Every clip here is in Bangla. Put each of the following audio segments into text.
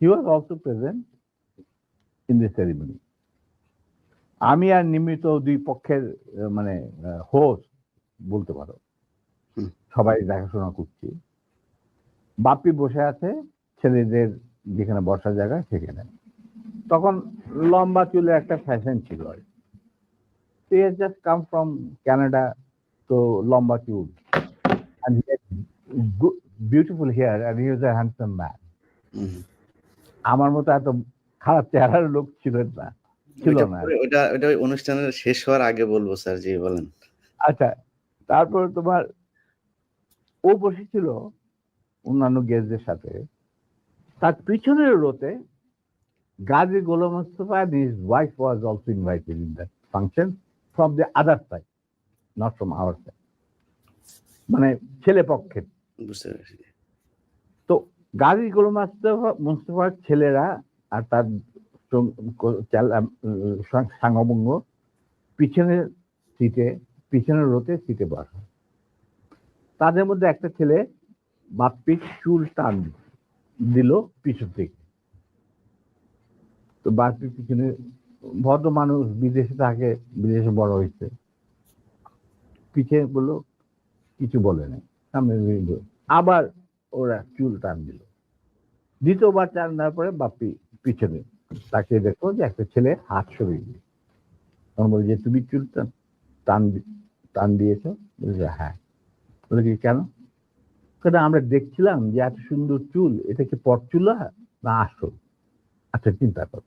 He was also present in this ceremony. আমি আর নিমিত দুই পক্ষের মানে হোস্ট বলতে পারো। সবাই দেখাশোনা করছি। বাপ্পি বসে আছে ছেলেদের যেখানে বসার জায়গা সেখানে। তখন লম্বা চুলের একটা ফ্যাশন ছিল আর কি। He has just come from Canada তো লম্বা চুল। And he had good beautiful hair and he আমার মতো এত খারাপ চেহারার লোক ছিলেন না। ছিল না। পরে ওইটা ওইটা অনুষ্ঠানের শেষ হওয়ার আগে বলব স্যার। জি বলেন। আচ্ছা, তারপর তোমার ও বসেছিল অন্যান্য গেস্টদের সাথে। তার পিছনের রোতে Gazi Golam Mostafa and his wife was also invited in that function from the other side, not from our side. মানে ছেলে পক্ষের। বুঝতে পেরেছি। তো গাজী গোলাম মোস্তফা মোস্তফার ছেলেরা আর তার সং ক চালা উম সাং সাঙ্গবঙ্গ পিছনের সিটে পিছনের রোতে সিটে বসা। তাদের মধ্যে একটা ছেলে বাপ্পির চুল টান দিল পিছন থেকে। তো বাপ্পির পিছনে ভদ্র মানুষ বিদেশে থাকে, বিদেশে বড় হয়েছে। পিছে বলল কিছু বলে নাই। সামনে আবার ওরা চুল টান দিল। দ্বিতীয়বার টান দেওয়ার পরে বাপ্পি পিছনে তাকিয়ে দেখল যে একটা ছেলে হাত সরিয়ে দিল। তখন বলল যে তুমি চুল টান টান টান দিয়েছ? বলছে হ্যাঁ। বলে কি কেন? বলে আমরা দেখছিলাম যে এত সুন্দর চুল এটা কি পট পরচুলা না আসল? আচ্ছা চিন্তা কর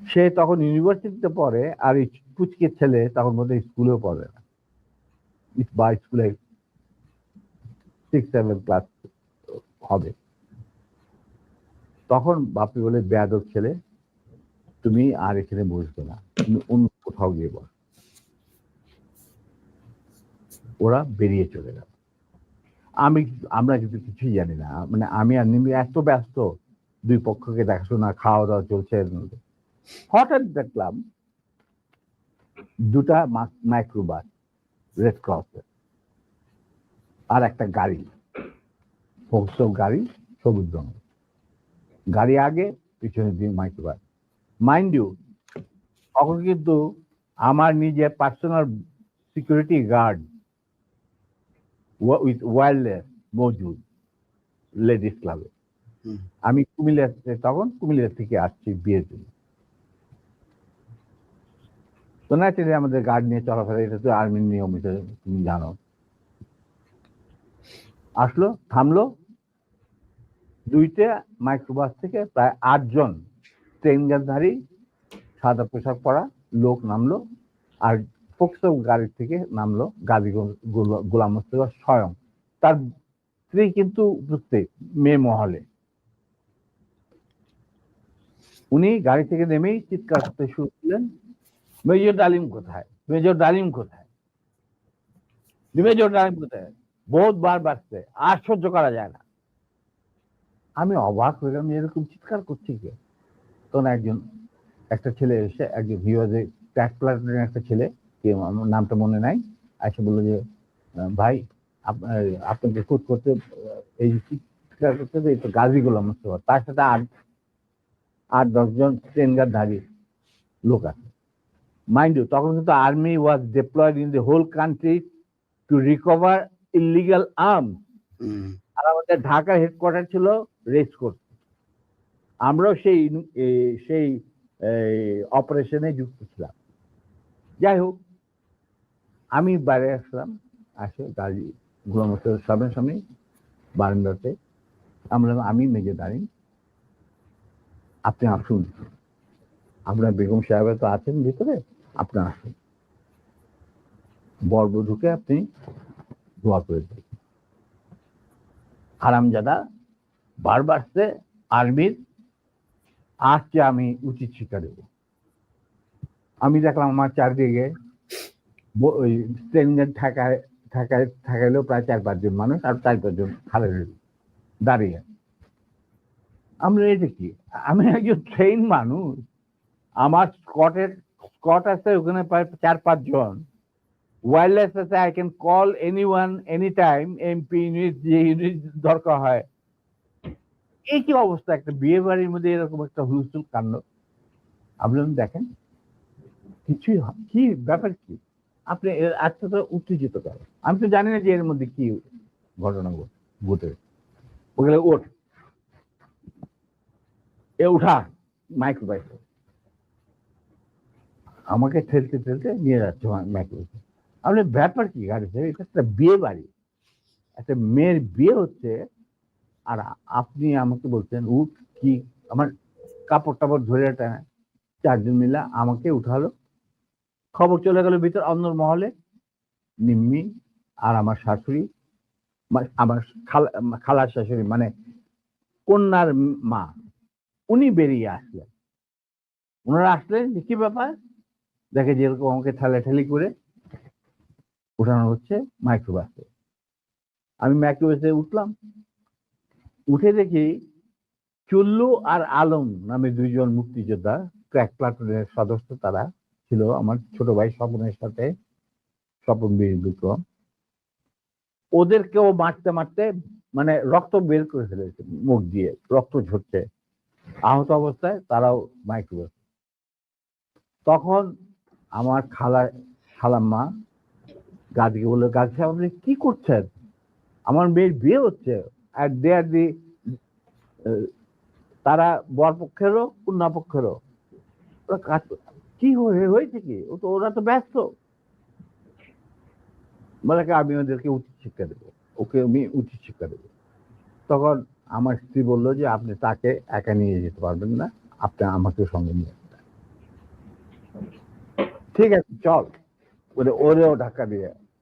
সে তখন ইউনিভার্সিটিতে পড়ে আর এই পুচকে ছেলে তখন বোধহয় স্কুলেও পড়ে না। বা স্কুলে 6-7 ক্লাস হবে। তখন বাপ্পি বলে বেয়াদব ছেলে, তুমি আর এখানে বসবে না। তুমি অন্য কোথাও গিয়ে বসো। ওরা বেরিয়ে চলে গেল। আমি আমরা কিন্তু কিছুই জানি না। মানে আমি আর নিমি এত ব্যস্ত দুই পক্ষকে দেখাশোনা, খাওয়া-দাওয়া চলছে এর মধ্যে। হঠাৎ দেখলাম ২ টা মা মাইক্রোবাস রেড ক্রসের। আর একটা গাড়ি। ফোকসো গাড়ি সবুজ রঙের। গাড়ি আগে, পিছনে দিয়ে মাইক্রোবাস। মাইন্ড ইউ তখন কিন্তু আমার নিজের personal security guard with wireless মজুদ লেডিস ক্লাবে। আমি কুমিল্লাতে তখন কুমিল্লা থেকে আসছি বিয়ের জন্য। তো ন্যাচারালি আমাদের গার্ড নিয়ে চলাফেরা এটা তো আর্মির নিয়ম এটা তুমি জানো। আসলো, থামলো। দুইটা মাইক্রোবাস থেকে প্রায় ৮ জন ট্রেন গানধারী সাদা পোশাক পরা লোক নামলো। আর ফোকসো গাড়ির থেকে নামলো গাজী গোলাম মোস্তফা স্বয়ং তার স্ত্রী কিন্তু উপস্থিত মেয়ে মহলে উনি গাড়ি থেকে নেমেই চিৎকার করতে শুরু করলেন মেজর ডালিম কোথায় মেজর ডালিম কোথায় মেজর ডালিম কোথায় বহুতবার বাড়ছে আর সহ্য করা যায় না। আমি অবাক হয়ে গেলাম, এরকম চিৎকার করছি কে? তখন একজন, একটা ছেলে এসে, একজন হিওয়াজে ট্যাক প্লাটুনের একটা ছেলে, কে নামটা মনে নাই, এসে বলল যে, ভাই আপনাকে খুঁজ করতে, এই চিৎকার করতে এই তো গাজী গোলাম মোস্তফা, তার সাথে আট আট দশজন ট্রেন ট্রেনগারধারী লোক আছে। মাইন্ড ইউ তখন কিন্তু army was deployed in the whole country to recover illegal arm আর আমাদের ঢাকার হেডকোয়ার্টার ছিল রেস কোর্ট আমরাও সেই সেই অপারেশনে যুক্ত ছিলাম। যাই হোক আমি বাইরে আসলাম আসে গাড়ি গোলাম সামনে সামনে বারান্দাতে। আমরা আমি মেজে দাঁড়িয়ে আপনি আসুন। আপনার বেগম সাহেব তো আছেন ভিতরে আপনি আসুন। বর্ব ঢুকে আপনি দোয়া করে দিন হারামজাদা বারবার সে আর্মির আজকে আমি উচিত শিক্ষা দেব। আমি দেখলাম আমার চারদিকে ওই ট্রেনের ঠেকায় ঠেকায় ঠেকাইলেও প্রায় চার পাঁচজন মানুষ আর চার পাঁচজন খালে দাঁড়িয়ে আমরা এটা কি? আমি একজন ট্রেন মানুষ, আমার স্কটের স্কট আছে ওখানে প্রায় চার পাঁচজন ওয়্যারলেস আছে I can call any one any time MP unit যে ইউনিট দরকার হয়। এই কি অবস্থা? একটা বিয়ে বাড়ির মধ্যে এরকম একটা হুলস্থুল কাণ্ড। আপনি দেখেন, কিছুই হয়- কি ব্যাপার কি? আপনি আজকে তো উত্তেজিত করেন আমি তো জানি না যে এর মধ্যে কি ঘটনা ঘট- ওগুলো ওঠ। এ, উঠা। মাইক্রো বাইকে আমাকে ঠেলতে ঠেলতে নিয়ে যাচ্ছে মাইক্রো আপনি ব্যাপার কি গাড়িতে এটা একটা বিয়ে বাড়ি। একটা মেয়ের বিয়ে হচ্ছে, আর আপনি আমাকে বলছেন উঠ কি আমার কাপড় টাপড় ধরে টানে। চারজন মিলে আমাকে উঠালো। খবর চলে গেল ভিতর অন্দর মহলে, নিম্মি আর আমার শাশুড়ি আমার খালা, খালার শাশুড়ি মানে কন্যার মা, উনি বেরিয়ে আসলেন। ওনারা আসলেন, কি ব্যাপার? দেখে যেরকম আমাকে ঠেলাঠেলি করে উঠানো হচ্ছে মাইক্রোবাসে আমি মাইক্রোবাসে উঠলাম। উঠে দেখি চুল্লু আর আলম নামে দুইজন মুক্তিযোদ্ধা, ক্র্যাক প্লাটুনের সদস্য তারা ছিল, আমার ছোট ভাই স্বপনের সাথে স্বপন বীর বিক্রম। ওদেরকেও মারতে মারতে মানে রক্ত বের করে ফেলেছে, মুখ দিয়ে রক্ত ঝরছে। আহত অবস্থায় তারাও মাইক্রোবাস তখন আমার খালা খালাম্মা গাদিকে বলল গাদি সাহেব আপনি কি করছেন? আমার মেয়ের বিয়ে হচ্ছে। আর দে আর দি তারা বর পক্ষেরও ওরা কাজ কি হয়েছে কি? ও তো ওরা তো ব্যস্ত। বলে কি, আমি ওদেরকে উচিত শিক্ষা দেবো। ওকে আমি উচিত শিক্ষা দেবো। তখন আমার স্ত্রী বলল যে আপনি তাকে একা নিয়ে যেতে পারবেন না। আপনি আমাকে সঙ্গে নিয়ে ঠিক আছে চল। বলে ওরেও ধাক্কা দিয়ে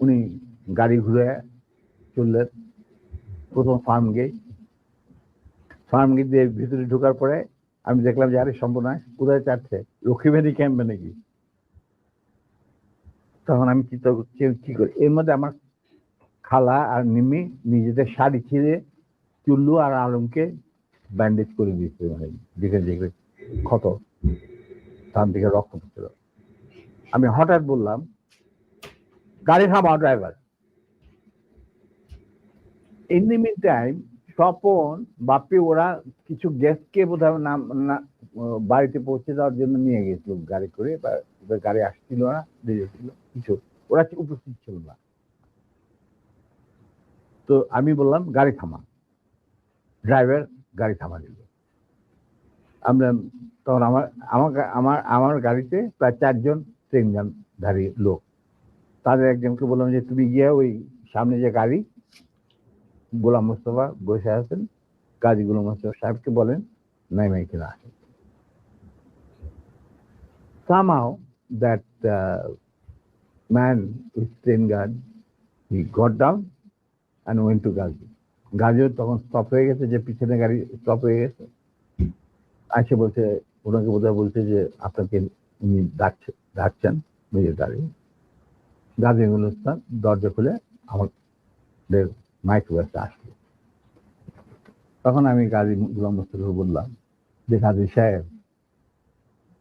উনি গাড়ি ঘুরে চললেন প্রথম ফার্ম গেট ফার্ম গেট দিয়ে ভিতরে ঢোকার পরে আমি দেখলাম যে, আরে সম্পূর্ণ কোথায় চাচ্ছে? লক্ষ্মীবাড়ি ক্যাম্পে নাকি? তখন আমি চিন্তা করছি করি? এর মধ্যে আমার খালা আর নিমি নিজেদের শাড়ি ছিঁড়ে চুল্লু আর আলমকে ব্যান্ডেজ করে দিয়েছে মানে যেখানে যেখানে ক্ষত। তার দিকে রক্ত পড়ছিল। আমি হঠাৎ বললাম গাড়ি থামাও driver in the mean time Swapan Bapi ওরা কিছু গেস্টকে বোধহয় নাম, না বাড়িতে পৌঁছে দেওয়ার জন্য নিয়ে গেছিল গাড়ি করে, বা গাড়ি আসছিল না দেরি ছিল কিছু, ওরা উপস্থিত ছিল না? তো আমি বললাম, গাড়ি থামা। ড্রাইভার গাড়ি থামা দিল। আমরা তখন আমার আমার আমার আমার গাড়িতে প্রায় চারজন ট্রেনধারী লোক তাদের একজনকে বললাম যে তুমি গিয়ে ওই সামনে যে গাড়ি গোলাম মোস্তফা বসে আছেন। কাজী গোলাম মোস্তফা সাহেবকে বলেন নাই নাই কিনা আসেন। Somehow that uh, man with train guard he down and went to Gazi. গাজিও তখন স্টপ হয়ে গেছে যে পিছনে গাড়ি স্টপ হয়ে গেছে। আসে বলছে ওনাকে বোধহয় বলছে যে আপনাকে উনি ডাকছে ডাকছেন নিজের গাড়ি গাজী গুলস্তান দরজা খুলে আমাদের মাইক্রোবাসে আসলো। তখন আমি গাজী গুলাম মোস্তফাকে বললাম যে, গাজী সাহেব,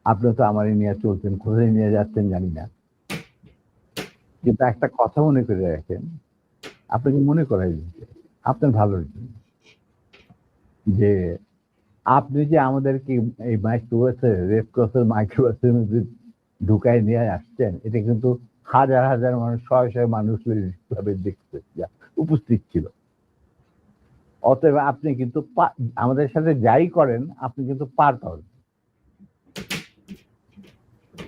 আপনি তো আমারই নিয়ে চলছেন, কোথায় নিয়ে যাচ্ছেন জানি না। কিন্তু একটা কথা মনে করে রাখেন আপনাকে মনে করাই দিচ্ছে আপনার ভালোর জন্য যে, আপনি যে আমাদেরকে এই মাইক্রোবাসে রেড ক্রসের মাইক্রোবাসের মধ্যে ঢুকায় নিয়ে আসছেন, এটা কিন্তু হাজার হাজার মানুষ, শয়ে শয়ে মানুষ ভাবে দেখতে উপস্থিত ছিল। অতএব আপনি কিন্তু আমাদের সাথে যাই করেন, আপনি কিন্তু পার পাবেন।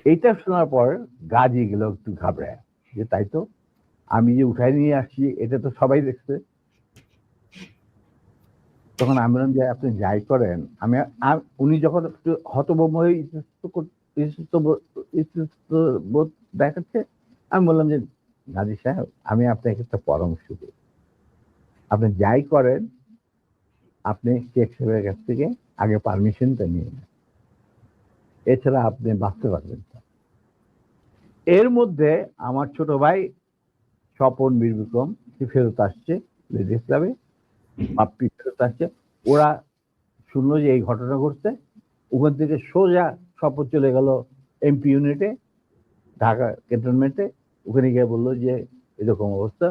এইটা শোনার পর গাজি গেল একটু ঘাবড়ায় যে তাই তো, আমি যে উঠাই নিয়ে আসছি, এটা তো সবাই দেখছে। তখন আমি বললাম যে, আপনি যাই করেন, আমি উনি যখন একটু হতভম্ব হয়ে ইতস্ত দেখাচ্ছে আমি বললাম যে, গাজী সাহেব, আমি আপনাকে একটা পরামর্শ দিই। আপনি যাই করেন, আপনি শেখ সাহেবের কাছ থেকে আগে পারমিশনটা নিয়ে নেন। এছাড়া আপনি বাঁচতে পারবেন এর মধ্যে আমার ছোট ভাই স্বপন বীর বিক্রম সে ফেরত আসছে লেডিস ক্লাবে, বাপ্পি ফেরত আসছে। ওরা শুনলো যে এই ঘটনা ঘটছে, ওখান থেকে সোজা স্বপন চলে গেল এমপি ইউনিটে, ঢাকা ক্যান্টনমেন্টে। ওখানে গিয়ে বলল যে, এরকম অবস্থা,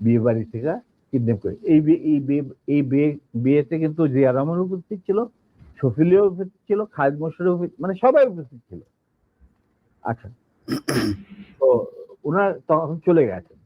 বিয়ে বাড়ি থেকে কিডন্যাপ করে। এই এই বিয়ে এই বিয়ে, বিয়েতে কিন্তু জিয়া রহমান উপস্থিত ছিল, শফিলিও উপস্থিত ছিল খায়দ মোশারফ মানে সবাই উপস্থিত ছিল। আচ্ছা। তো ওনার তখন চলে গেছে।